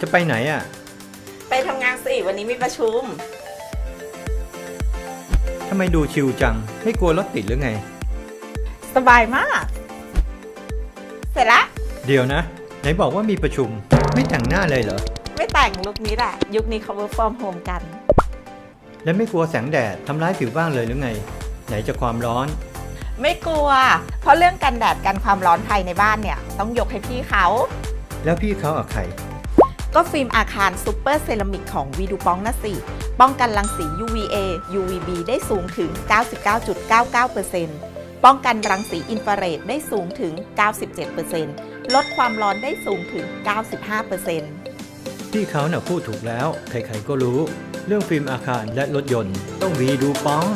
จะไปไหนอะ ไปทำงานสิวันนี้มีประชุม ทำไมดูชิวจัง ไม่กลัวรถติดหรือไง สบายมาก เสร็จละเดี๋ยวนะ ไหนบอกว่ามีประชุม ไม่แต่งหน้าเลยเหรอ ไม่แต่งลุคนี้แหละ ยุคนี้เขา work from home กัน และไม่กลัวแสงแดดทำร้ายผิวบ้างเลยหรือไง ไหนจะความร้อน ไม่กลัว เพราะเรื่องกันแดดกันความร้อนภายในบ้านเนี่ย ต้องยกให้พี่เขา แล้วพี่เขาอะใคร ก็ฟิล์มอาคารซูเปอร์เซรามิกของวีดูปองนะสิ ป้องกันรังสี UVA UVB ได้สูงถึง 99.99%ป้องกันรังสีอินฟราเรดได้สูงถึง 97%ลดความร้อนได้สูงถึง 95%พี่เขาน่ะพูดถูกแล้ว ใครๆก็รู้ เรื่องฟิล์มอาคารและรถยนต์ต้องวีดูป้อง